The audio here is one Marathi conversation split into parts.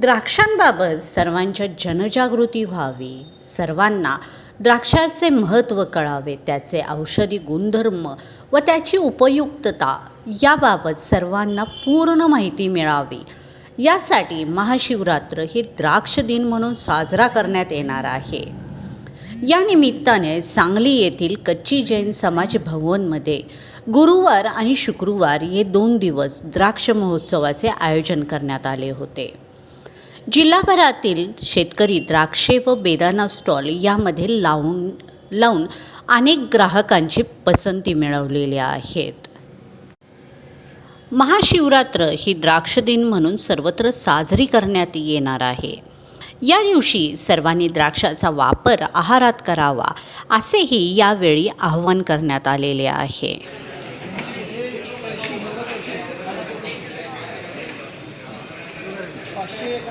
द्राक्षांबाबत सर्वांच्या जनजागृती व्हावी. सर्वांना द्राक्षाचे महत्त्व कळावे त्याचे औषधी गुणधर्म व त्याची उपयुक्तता याबाबत सर्वांना पूर्ण माहिती मिळावी. यासाठी महाशिवरात्र हे द्राक्ष दिन म्हणून साजरा करण्यात येणार आहे. या निमित्ताने सांगली येथील कच्ची जैन समाज भवनमध्ये गुरुवार आणि शुक्रवार हे दोन दिवस द्राक्ष महोत्सवाचे आयोजन करण्यात आले होते. जिल्हाभरातील शेतकरी द्राक्षे व बेदाना स्टॉल यामध्ये लावून लावून अनेक ग्राहकांची पसंती मिळवलेल्या आहेत. महाशिवरात्र ही द्राक्ष दिन म्हणून सर्वत्र साजरी करण्यात येणार आहे. या दिवशी सर्वांनी द्राक्षाचा वापर आहारात करावा असेही यावेळी आवाहन करण्यात आलेले आहे.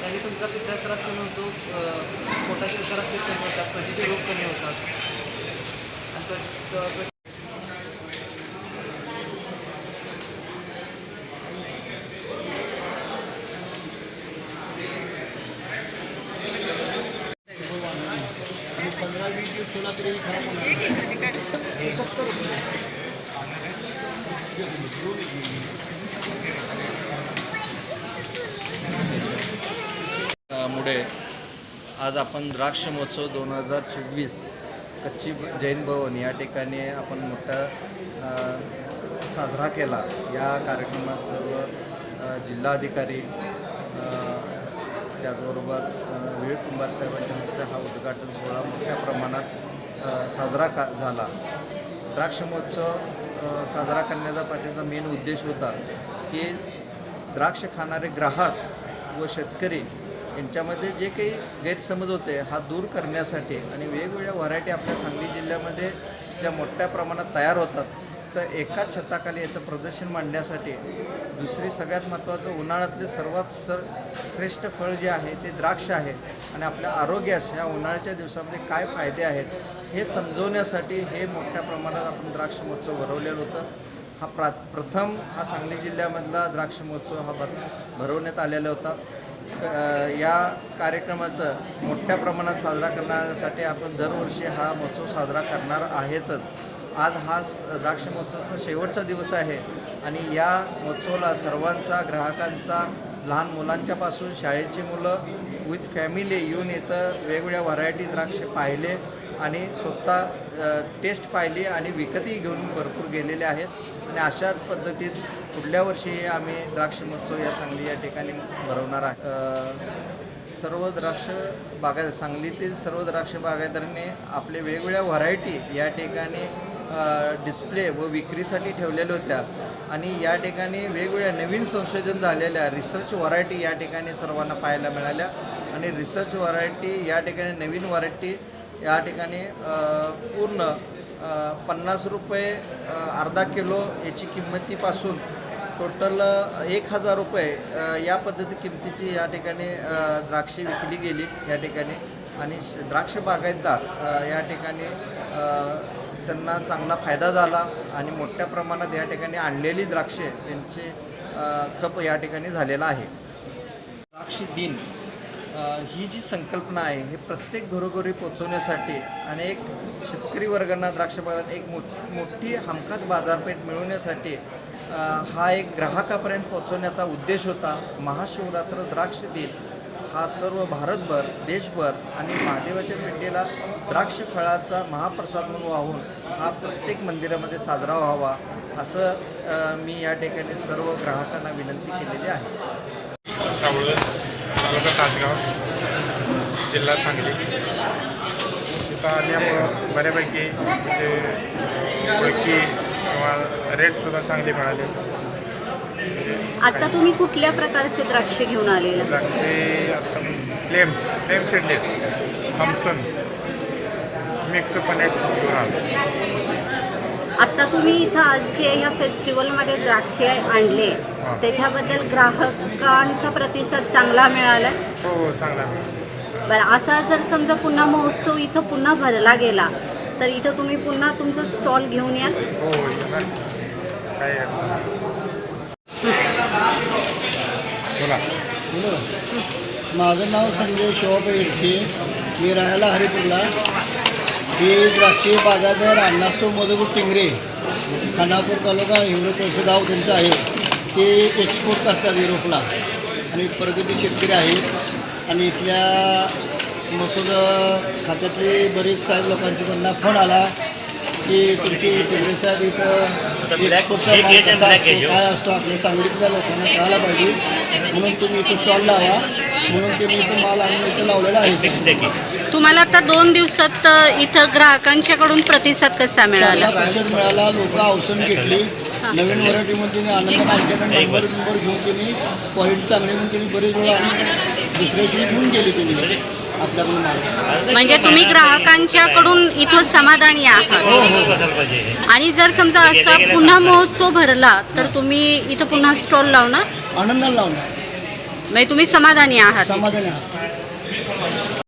त्याने तुमचा पित्ताचा त्रास कमी होतो अ, पोटाचे त्रास ते कमी होतात त्वचेचे रोग कमी होतात. आणि त्व- त्व- त्व- मुळे आज आपण द्राक्ष महोत्सव दोन हजार चोवीस कच्ची जैन भवन या ठिकाणी आपण मोठा साजरा केला. या कार्यक्रमात सर्व जिल्हाधिकारी त्याचबरोबर विवेक कुंभार साहेबांच्या हस्ते हा उद्घाटन सोहळा मोठ्या प्रमाणात साजरा का झाला. द्राक्ष महोत्सव साजरा करण्याचा पाठीचा मेन उद्देश होता की द्राक्ष खाणारे ग्राहक व शेतकरी यांच्यामध्ये जे काही गैरसमज होते हा दूर करण्यासाठी आणि वेगवेगळ्या व्हरायटी आपल्या सांगली जिल्ह्यामध्ये ज्या मोठ्या प्रमाणात तयार होतात तर एकाच छताखाली याचं प्रदर्शन मांडण्यासाठी दुसरी सगळ्यात महत्त्वाचं उन्हाळ्यातले सर्वात सर श्रेष्ठ फळ जे आहे ते द्राक्ष आहे आणि आपल्या आरोग्यास ह्या उन्हाळ्याच्या दिवसामध्ये काय फायदे आहेत हे समजवण्यासाठी हे मोठ्या प्रमाणात आपण द्राक्ष महोत्सव भरवलेलं होतं. हा प्रा प्रथम हा सांगली जिल्ह्यामधला द्राक्ष महोत्सव हा भर भरवण्यात आलेला होता. या कार्यक्रमाचं मोठ्या प्रमाणात साजरा करण्यासाठी आपण दरवर्षी हा महोत्सव साजरा करणार आहेचच आज हा स- द्राक्ष महोत्सवाचा शेवटचा दिवस आहे आणि या महोत्सवाला सर्वांचा ग्राहकांचा लहान मुलांच्यापासून शाळेची मुलं विथ फॅमिली येऊन इथं वेगवेगळ्या व्हरायटी द्राक्ष पाहिले आणि स्वतः टेस्ट पाहिली आणि विकतही घेऊन भरपूर गेलेले आहेत. आणि अशाच पद्धतीत पुढल्या वर्षी आम्ही द्राक्ष महोत्सव या सांगली या ठिकाणी भरवणार आहे सर्व द्राक्ष बागायत सांगलीतील सर्व द्राक्ष बागायतदारांनी आपले वेगवेगळ्या व्हरायटी या ठिकाणी डिस्प्ले व विक्रीसाठी ठेवलेल्या होत्या. आणि या ठिकाणी वेगवेगळ्या नवीन संशोधन झालेल्या रिसर्च व्हरायटी या ठिकाणी सर्वांना पाहायला मिळाल्या. आणि रिसर्च व्हरायटी या ठिकाणी नवीन व्हरायटी या ठिकाणी पूर्ण पन्नास रुपये अर्धा किलो याची किंमतीपासून टोटल एक हजार रुपये या पद्धती किमतीची या ठिकाणी द्राक्षे विकली गेली या ठिकाणी. आणि श- द्राक्ष बागायतदार या ठिकाणी त्यांना चांगला फायदा झाला आणि मोठ्या प्रमाणात या ठिकाणी आणलेली द्राक्षे त्यांचे खप या ठिकाणी झालेला आहे. द्राक्ष दिन ही जी संकल्पना आहे हे प्रत्येक घरोघरी पोचवण्यासाठी आणि एक शेतकरी वर्गांना द्राक्ष बागात एक मो मोठी हमखास बाजारपेठ मिळवण्यासाठी हा एक ग्राहकापर्यंत पोचवण्याचा उद्देश होता. महाशिवरात्र द्राक्ष दिन हा सर्व भारतभर देशभर आणि महादेवाच्या पिंडीला द्राक्ष फळाचा महाप्रसाद म्हणून वाहून हा प्रत्येक मंदिरामध्ये साजरा व्हावा असं मी या ठिकाणी सर्व ग्राहकांना विनंती केलेली आहे. तालुका तासगाव जिल्हा सांगली. तिथं आल्यामुळं बऱ्यापैकी म्हणजे ओळखी किंवा रेटसुद्धा चांगले मिळाले. आता तुम्ही कुठल्या प्रकारचे द्राक्ष घेऊन आलेला? द्राक्षे आता flame flame seedless Thompson mix पण एक घेऊन आलो. आता तुम्ही इथं आज जे ह्या फेस्टिवलमध्ये द्राक्षे आणले. त्याच्याबद्दल ग्राहकांचा प्रतिसाद चांगला मिळाला हो हो चांगला बरं असा जर समजा पुन्हा महोत्सव इथं पुन्हा भरला गेला तर इथं तुम्ही पुन्हा तुमचा स्टॉल घेऊन या. हो येणार काही अडचण नाही. बोला. बोला माझं नाव संजय इडशी मी राहायला हरिपूरला. ही द्राक्षे बागायतदार अण्णासो मधुगुट टिंगरे खानापूर तालुका हिवरेपळचं गाव त्यांचं आहे. ते एक्सपोर्ट करतात युरोपला. आणि प्रगती शेतकरी आहेत आणि इथल्या मसूद खात्यातले बरेच साहेब लोकांचे त्यांना फोन आला की तुमची टिंगरे साहेब इथं काय असतो आपल्या सांगलीतल्या लोकांना कळायला पाहिजे. म्हणून तुम्ही इथं स्टॉल लावा म्हणून ते मी इथं माल आणून इथं लावलेला आहे. तुम्हाला आता दोन दिवसात अ, इथं ग्राहकांच्याकडून प्रतिसाद कसा चांगला मिळाला प्रतिसाद मिळाला. लोक औषध घेतली. नवीन व्हरायटीमध्ये तिने आनंद आमच्याकडे नंबर नंबर घेऊन त्यांनी क्वालिटी चांगली म्हणून बरेच वेळा आणि दुसऱ्याची घेऊन गेली त्यांनी आपल्याकडून माल म्हणजे तुम्ही ग्राहकांच्याकडून इथं समाधानी आहात. हो हो आणि जर समजा असा पुन्हा महोत्सव भरला तर तुम्ही इथं पुन्हा स्टॉल लावणार? आनंदाला लावणार. म्हणजे तुम्ही समाधानी आहात. समाधानी आहात.